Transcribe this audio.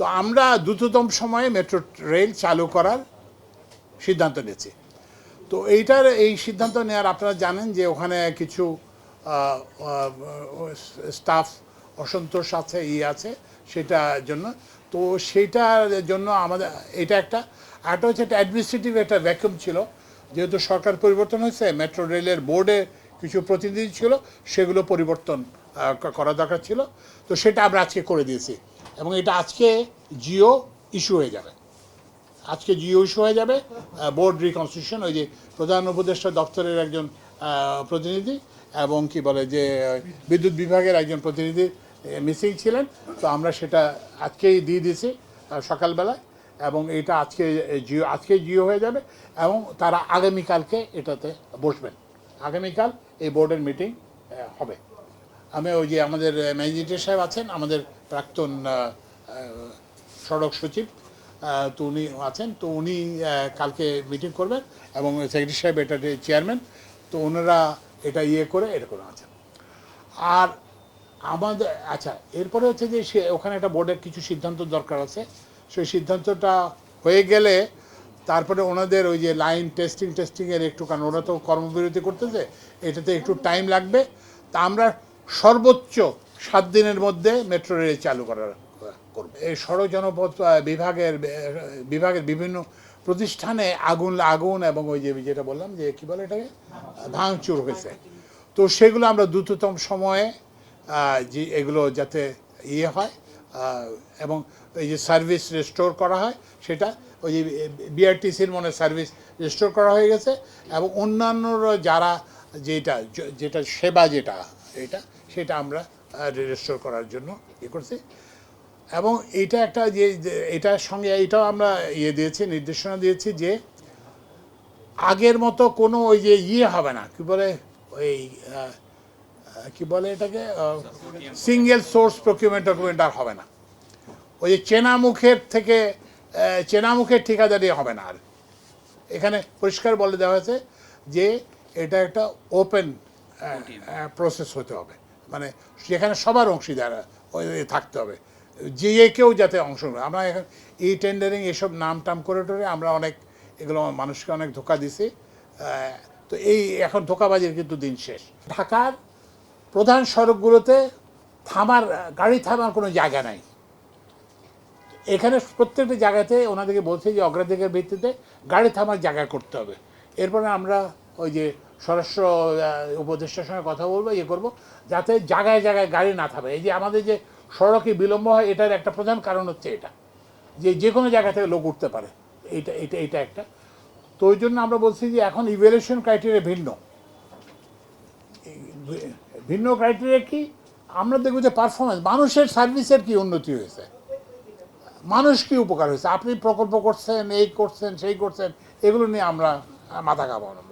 তো আমরা দ্রুততম সময়ে মেট্রো রেল চালু করার সিদ্ধান্ত নিয়েছি। তো এইটার এই সিদ্ধান্ত নেওয়ার আপনারা জানেন যে ওখানে কিছু স্টাফ অসন্তোষ আছে, ই আছে সেটার জন্য। তো সেটার জন্য আমাদের, এটা একটা। একটা হচ্ছে একটা অ্যাডমিনিস্ট্রেটিভ একটা ভ্যাকুম ছিল। যেহেতু সরকার পরিবর্তন হয়েছে, মেট্রো রেলের বোর্ডে কিছু প্রতিনিধি ছিল, সেগুলো পরিবর্তন করা দরকার ছিল। তো সেটা আমরা আজকে করে দিয়েছি। এবং এটা আজকে জিও ইস্যু হয়ে যাবে। আজকে জিও ইস্যু হয়ে যাবে বোর্ড রিকনস্ট্রাকশন ওই যে প্রধান উপদেষ্টা দপ্তরের একজন প্রতিনিধি এবং কি বলে যে, বিদ্যুৎ বিভাগের একজন প্রতিনিধি মিসিং ছিলেন। তো আমরা সেটা আজকেই দিয়ে দিয়েছি সকালবেলায় এবং এটা আজকে জিও আজকে জিও হয়ে যাবে এবং তারা আগামীকালকে এটাতে বসবেন। আগামীকাল এই বোর্ডের মিটিং হবে। আমি ওই যে আমাদের ম্যাজিস্ট্রেট সাহেব আছেন, আমাদের প্রাক্তন সড়ক সচিব তো উনি আছেন, তো উনি কালকে মিটিং করবেন এবং সেক্রেটারি সাহেব এটা চেয়ারম্যান, তো ওনারা এটা ইয়ে করে এটা করে আছেন। আর আমাদের আচ্ছা এরপরে হচ্ছে যে সে, ওখানে একটা বোর্ডের কিছু সিদ্ধান্ত দরকার আছে। সেই সিদ্ধান্তটা হয়ে গেলে তারপরে ওনাদের ওই যে লাইন টেস্টিং টেস্টিংয়ের একটু কারণ ওরা তো কর্মবিরতি করতেছে, এটাতে একটু টাইম লাগবে। তা আমরা সর্বোচ্চ সাত দিনের মধ্যে মেট্রো রেল চালু করার করবে। এই সড়ক জনপথ বিভাগের বিভাগের বিভিন্ন প্রতিষ্ঠানে আগুন আগুন এবং ওই যে যেটা বললাম যে কি বলে এটাকে? ভাঙচুর হয়েছে। তো সেগুলো আমরা দ্রুততম সময়ে যে এগুলো যাতে ইয়ে হয় এবং এই যে সার্ভিস রেস্টোর করা হয়, সেটা ওই যে বিআরটিসির মনে সার্ভিস রেস্টোর করা হয়ে গেছে এবং অন্যান্যরা যারা যেটা যেটা সেবা যেটা এটা সেটা আমরা রেজিস্টার করার জন্য ইয়ে করছি। এবং এটা একটা যে এটার সঙ্গে এইটাও আমরা ইয়ে দিয়েছি নির্দেশনা দিয়েছি যে আগের মতো কোনো ওই যে ইয়ে হবে না কি বলে ওই কি বলে এটাকে সিঙ্গেল সোর্স প্রকিউমেন্ট ডকুমেন্ট আর হবে না। ওই যে চেনা মুখের থেকে আহ, চেনা মুখের ঠিকাদারি হবে না আর। এখানে পরিষ্কার বলে দেওয়া হয়েছে যে এটা একটা ওপেন প্রসেস হতে হবে। মানে যেখানে সবার অংশীদার থাকতে হবে। যে কেউ যাতে অংশ নেয় আমরা এখন ই টেন্ডারিং এসব নাম টাম করে টরে আমরা অনেক এগুলো মানুষকে অনেক ধোকা দিছি। তো এই এখন ধোকাবাজির কিন্তু দিন শেষ। ঢাকার প্রধান সড়কগুলোতে থামার, গাড়ি থামার কোনো জায়গা নাই। এখানে প্রত্যেকটা জায়গাতে ওনাদেরকে বলছে যে অগ্রাধিকার ভিত্তিতে গাড়ি থামার জায়গা করতে হবে। এরপরে আমরা ওই যে স্বরাষ্ট্র উপদেষ্টার সঙ্গে কথা বলব ইয়ে করব, যাতে জায়গায় জায়গায় গাড়ি না থামে। এই যে আমাদের যে সড়কে বিলম্ব হয়, এটার একটা প্রধান কারণ হচ্ছে এটা, যে যে কোনো জায়গা থেকে লোক উঠতে পারে। এইটা এটা এটা একটা। তো ওই জন্য আমরা বলছি যে এখন ইভ্যালুয়েশন ক্রাইটেরিয়া ভিন্ন। ভিন্ন ক্রাইটেরিয়া কি? আমরা দেখব যে পারফরমেন্স মানুষের সার্ভিসের কি উন্নতি হয়েছে? মানুষ কি উপকার হয়েছে? আপনি প্রকল্প করছেন, এই করছেন, সেই করছেন, এগুলো নিয়ে আমরা মাথা কামানো